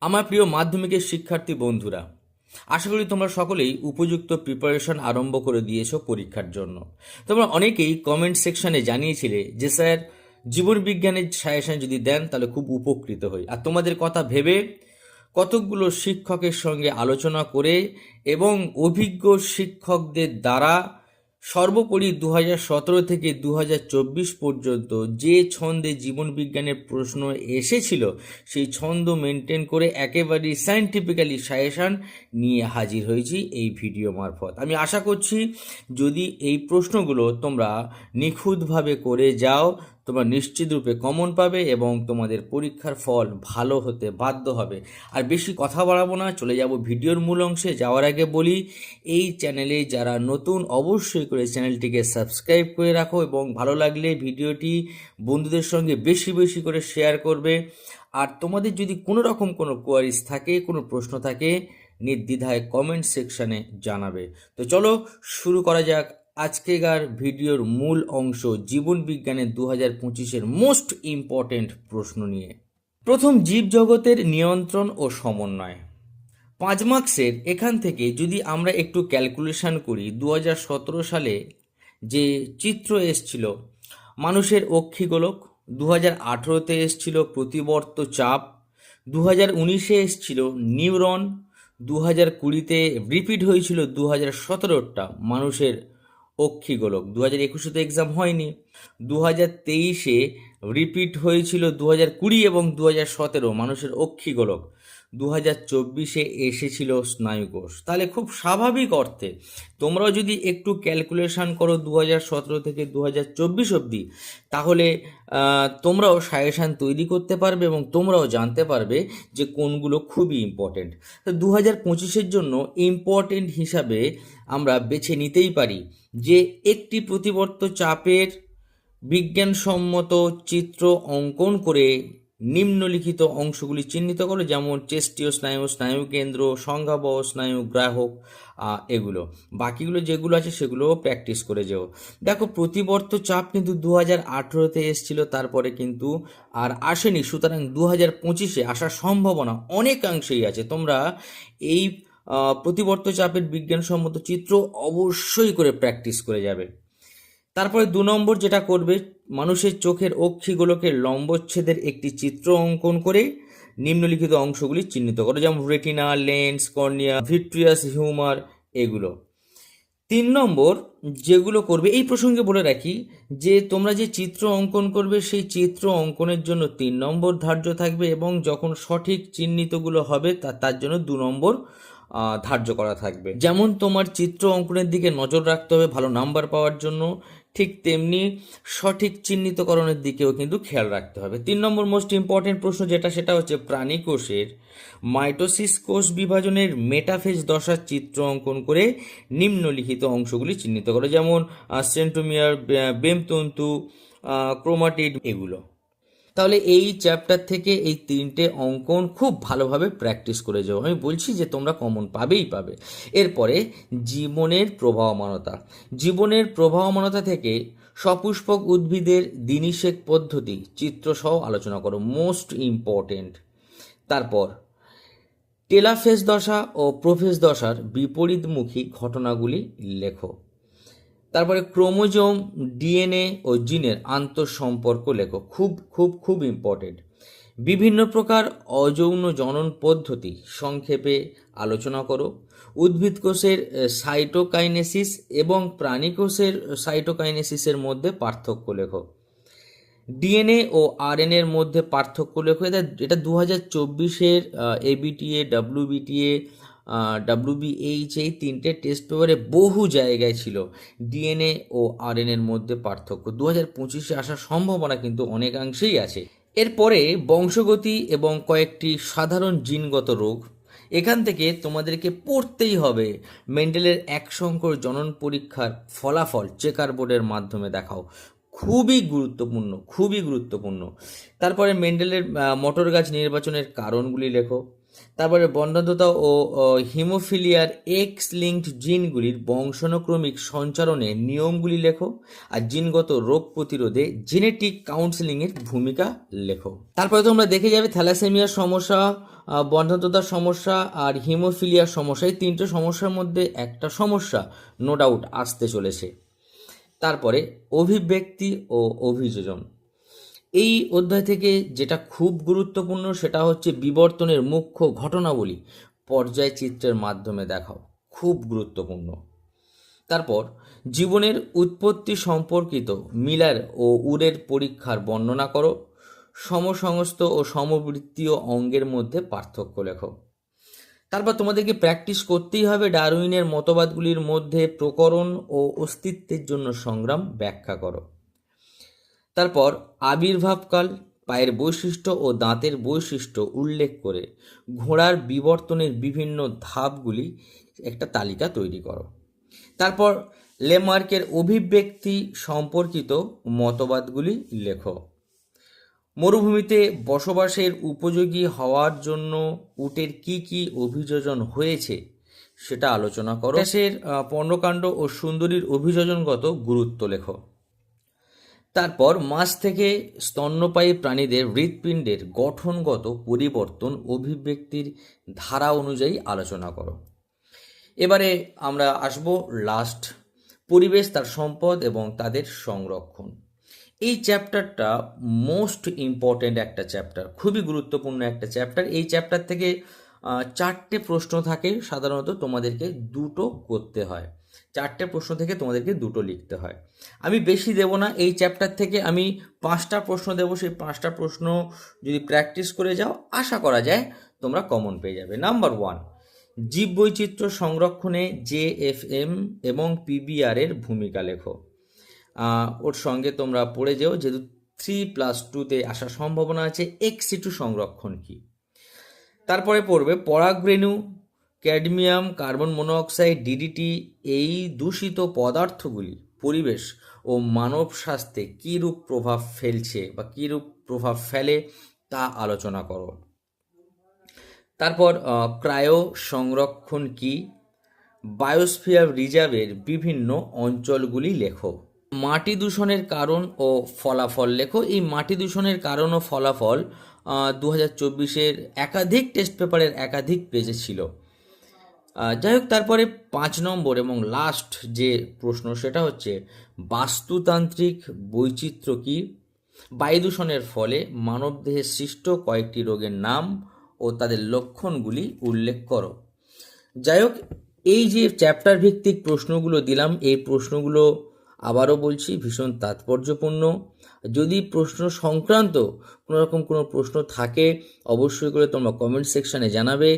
আমার প্রিয় মাধ্যমিকের শিক্ষার্থী বন্ধুরা, আশা করি তোমরা সকলেই উপযুক্ত প্রিপারেশন আরম্ভ করে দিয়েছ পরীক্ষার জন্য। তোমরা অনেকেই কমেন্ট সেকশনে জানিয়েছিলে যে, স্যার, জীবন বিজ্ঞানের সাজেশন যদি দেন, তাহলে খুব উপকৃত হই। আর তোমাদের কথা ভেবে কতকগুলো শিক্ষকের সঙ্গে আলোচনা করে এবং অভিজ্ঞ শিক্ষকদের দ্বারা সর্বোপরি দু থেকে দু হাজার চব্বিশ পর্যন্ত যে ছন্দে জীবনবিজ্ঞানের প্রশ্ন এসেছিল, সেই ছন্দ মেনটেন করে একেবারেই সায়েন্টিফিক্যালি সাজেশান নিয়ে হাজির হয়েছি এই ভিডিও মারফত। আমি আশা করছি যদি এই প্রশ্নগুলো তোমরা নিখুঁতভাবে করে যাও তোমরা নিশ্চিত রূপে কমন পাবে এবং তোমাদের পরীক্ষার ফল ভালো হতে বাধ্য হবে। আর বেশি কথা বাড়াবো না, চলে যাব ভিডিওর মূল অংশে। যাওয়ার আগে বলি, এই চ্যানেলে যারা নতুন, অবশ্যই করে চ্যানেলটিকে সাবস্ক্রাইব করে রাখো এবং ভালো লাগলে ভিডিওটি বন্ধুদের সঙ্গে বেশি বেশি করে শেয়ার করবে। আর তোমাদের যদি কোনো রকম কোনো কোয়ারিজ থাকে, কোনো প্রশ্ন থাকে, নির্দ্বিধায় কমেন্ট সেকশানে জানাবে। তো চলো শুরু করা যাক আজকেকার ভিডিওর মূল অংশ জীবন বিজ্ঞানের দু হাজার পঁচিশের মোস্ট ইম্পর্টেন্ট প্রশ্ন নিয়ে। প্রথম জীবজগতের নিয়ন্ত্রণ ও সমন্বয়। পাঁচ মার্কসের এখান থেকে যদি আমরা একটু ক্যালকুলেশন করি দু হাজার সতেরো সালে যে চিত্র এসছিল, মানুষের অক্ষিগোলক দু হাজার আঠেরোতে এসছিল প্রতিবর্ত চাপ দু হাজার উনিশে এসছিল নিউরন দু হাজার কুড়িতে রিপিট হয়েছিল দু হাজার সতেরোটা মানুষের অক্ষিগোলক। দু হাজার একুশে তো এক্সাম হয়নি। দু হাজার তেইশে রিপিট হয়েছিল দু হাজার কুড়ি এবং দু হাজার সতেরো মানুষের অক্ষিগোলক। দু হাজার চব্বিশে এসেছিল স্নায়ুকোষ। তাহলে খুব স্বাভাবিক অর্থে তোমরাও যদি একটু ক্যালকুলেশন করো দু হাজার সতেরো থেকে দু হাজার চব্বিশ অবধি, তাহলে তোমরাও সাজেশান তৈরি করতে পারবে এবং তোমরাও জানতে পারবে যে কোনগুলো খুবই ইম্পর্টেন্ট তো দু হাজার পঁচিশের জন্য ইম্পর্টেন্ট হিসাবে আমরা বেছে নিতেই পারি। যে একটি প্রতিবর্ত চাপের বিজ্ঞানসম্মত চিত্র অঙ্কন করে নিম্নলিখিত অংশগুলি চিহ্নিত করো, যেমন চেষ্টীয় স্নায়ু স্নায়ু কেন্দ্র, সংজ্ঞাবহ স্নায়ু গ্রাহক এগুলো। বাকিগুলো যেগুলো আছে সেগুলোও প্র্যাকটিস করে যেও। দেখো, প্রতিবর্ত চাপ কিন্তু দু হাজার আঠেরোতে এসেছিল, তারপরে কিন্তু আর আসেনি। সুতরাং দু হাজার পঁচিশে আসার সম্ভাবনা অনেকাংশেই আছে। তোমরা এই প্রতিবর্ত চাপের বিজ্ঞানসম্মত চিত্র অবশ্যই করে প্র্যাকটিস করে যাবে। তারপরে দু নম্বর যেটা করবে, মানুষের চোখের অক্ষিগুলোকে লম্বচ্ছেদের একটি চিত্র অঙ্কন করে নিম্নলিখিত অংশগুলি চিহ্নিত করো, যেমন retina lens cornea vitreous humour এগুলো। তিন নম্বর যেগুলো করবে, এই প্রসঙ্গে বলে রাখি যে তোমরা যে চিত্র অঙ্কন করবে, সেই চিত্র অঙ্কনের জন্য তিন নম্বর ধার্য থাকবে এবং যখন সঠিক চিহ্নিতগুলো হবে তার জন্য দু নম্বর ধার্য করা থাকবে। যেমন তোমার চিত্র অঙ্কনের দিকে নজর রাখতে হবে ভালো নাম্বার পাওয়ার জন্য ঠিক তেমনি সঠিক চিহ্নিতকরণের দিকেও কিন্তু খেয়াল রাখতে হবে। তিন নম্বর মোস্ট ইম্পর্টেন্ট প্রশ্ন যেটা, সেটা হচ্ছে প্রাণী কোষের মাইটোসিস কোষ বিভাজনের মেটাফেজ দশার চিত্র অঙ্কন করে নিম্নলিখিত অংশগুলি চিহ্নিত করে, যেমন সেন্টোমিয়ার বেমতন্তু ক্রোমাটিড, এগুলো। তাহলে এই চ্যাপ্টার থেকে এই তিনটে অঙ্কন খুব ভালোভাবে প্র্যাকটিস করে যাও। আমি বলছি যে তোমরা কমন পাবেই পাবে। এরপরে জীবনের প্রবাহমানতা। জীবনের প্রবাহমানতা থেকে সপুষ্পক উদ্ভিদের দিনিশেক পদ্ধতি চিত্রসহ আলোচনা করো। মোস্ট ইম্পর্টেন্ট তারপর টেলাফেজ দশা ও প্রোফেজ দশার বিপরীতমুখী ঘটনাগুলি লেখো। তারপরে ক্রোমোজোম, ডিএনএ ও জিনের আন্তঃসম্পর্ক লেখো খুব খুব খুব ইম্পর্টেন্ট বিভিন্ন প্রকার অযৌন জনন পদ্ধতি সংক্ষেপে আলোচনা করো। উদ্ভিদ কোষের সাইটোকাইনেসিস এবং প্রাণী কোষের সাইটোকাইনেসিসের মধ্যে পার্থক্য লেখো। ডিএনএ ও আরএনএর মধ্যে পার্থক্য লেখো। এটা এটা দু হাজার চব্বিশের এবিটিএ ডাব্লিউবিটিএ ডাব্লিউবিএইচ এই তিনটে টেস্ট পেপারে বহু জায়গায় ছিল। ডিএনএ ও আরএনএর মধ্যে পার্থক্য। দু হাজার পঁচিশে আসার সম্ভাবনা কিন্তু অনেকাংশেই আছে। এরপরে বংশগতি এবং কয়েকটি সাধারণ জিনগত রোগ। এখান থেকে তোমাদেরকে পড়তেই হবে মেন্ডেলের এক সংকর জনন পরীক্ষার ফলাফল চেকার বোর্ডের মাধ্যমে দেখাও। খুবই গুরুত্বপূর্ণ খুবই গুরুত্বপূর্ণ। তারপরে মেন্ডেলের মটর গাছ নির্বাচনের কারণগুলি লেখো। তারপরে বন্ধাত্মতা ও হিমোফিলিয়ার এক্স লিঙ্কড জিনগুলির বংশানুক্রমিক সঞ্চারণে নিয়মগুলি লেখো আর জিনগত রোগ প্রতিরোধে জেনেটিক কাউন্সেলিংয়ের ভূমিকা লেখো। তারপরে তোমরা দেখে যাবে থ্যালাসেমিয়ার সমস্যা বন্ধাত্মতার সমস্যা আর হিমোফিলিয়ার সমস্যা। এই তিনটে সমস্যার মধ্যে একটা সমস্যা নো ডাউট আসতে চলেছে। তারপরে অভিব্যক্তি ও অভিযোজন। এই অধ্যায় থেকে যেটা খুব গুরুত্বপূর্ণ সেটা হচ্ছে বিবর্তনের মুখ্য ঘটনাবলী, পর্যায় চিত্রের মাধ্যমে দেখাও। খুব গুরুত্বপূর্ণ। তারপর, জীবনের উৎপত্তি সম্পর্কিত মিলার ও উরের পরীক্ষার বর্ণনা করো। সমসংস্থ ও সমবৃত্তীয় অঙ্গের মধ্যে পার্থক্য লেখো। তারপর তোমাদেরকে প্র্যাকটিস করতেই হবে ডারউইনের মতবাদগুলির মধ্যে প্রকরণ ও অস্তিত্বের জন্য সংগ্রাম ব্যাখ্যা করো। তারপর আবির্ভাবকাল, পায়ের বৈশিষ্ট্য ও দাঁতের বৈশিষ্ট্য উল্লেখ করে ঘোড়ার বিবর্তনের বিভিন্ন ধাপগুলি একটা তালিকা তৈরি করো। তারপর লেমার্কের অভিব্যক্তি সম্পর্কিত মতবাদগুলি লেখো। মরুভূমিতে বসবাসের উপযোগী হওয়ার জন্য উটের কি কি অভিযোজন হয়েছে সেটা আলোচনা করো। দেশের পণ্যকাণ্ড ও সুন্দরীর অভিযোজনগত গুরুত্ব লেখো। তারপর মাছ থেকে স্তন্যপায়ী প্রাণীদের হৃৎপিণ্ডের গঠনগত পরিবর্তন অভিব্যক্তির ধারা অনুযায়ী আলোচনা করো। এবারে আমরা আসব লাস্ট পরিবেশ, তার সম্পদ এবং তাদের সংরক্ষণ। এই চ্যাপ্টারটা মোস্ট ইম্পর্ট্যান্ট একটা চ্যাপ্টার খুবই গুরুত্বপূর্ণ একটা চ্যাপ্টার এই চ্যাপ্টার থেকে চারটে প্রশ্ন থাকে, সাধারণত তোমাদেরকে দুটো করতে হয়। চারটে প্রশ্ন থেকে তোমাদেরকে দুটো লিখতে হয়। আমি বেশি দেব না, এই চ্যাপ্টার থেকে আমি পাঁচটা প্রশ্ন দেবো, সেই পাঁচটা প্রশ্ন যদি প্র্যাকটিস করে যাও, আশা করা যায় তোমরা কমন পেয়ে যাবে। নাম্বার ওয়ান জীববৈচিত্র্য সংরক্ষণে জে এফ এম এবং পিবিআর এর ভূমিকা লেখো। ওর সঙ্গে তোমরা পড়ে যেও, যেহেতু থ্রি প্লাস টুতে আসার সম্ভাবনা আছে এক্স টু সংরক্ষণ কি? তারপরে পড়বে পরাগরেণু ক্যাডমিয়াম, কার্বন মনোঅক্সাইড ডিডিটি এই দূষিত পদার্থগুলি পরিবেশ ও মানব স্বাস্থ্যে কীরূপ প্রভাব ফেলছে বা কীরূপ প্রভাব ফেলে তা আলোচনা করো। তারপর ক্রায়ো সংরক্ষণ কি? বায়োস্ফিয়ার রিজার্ভের বিভিন্ন অঞ্চলগুলি লেখো। মাটি দূষণের কারণ ও ফলাফল লেখো। এই মাটি দূষণের কারণ ও ফলাফল দু হাজার চব্বিশের একাধিক টেস্ট পেপারের একাধিক পেজে ছিল। যাই হোক তারপরে পাঁচ নম্বর এবং লাস্ট যে প্রশ্ন, সেটা হচ্ছে, বাস্তুতান্ত্রিক বৈচিত্র্য কি? বায়ু দূষণের ফলে মানবদেহে সৃষ্ট কয়েকটি রোগের নাম ও তাদের লক্ষণগুলি উল্লেখ করো। যাই হোক এই যে চ্যাপ্টার ভিত্তিক প্রশ্নগুলো দিলাম, এই প্রশ্নগুলো আবারও বলছি, ভীষণ তাৎপর্যপূর্ণ। যদি প্রশ্ন সংক্রান্ত কোনো রকম কোনো প্রশ্ন থাকে, অবশ্যই করে তোমরা কমেন্ট সেকশনে জানাবে।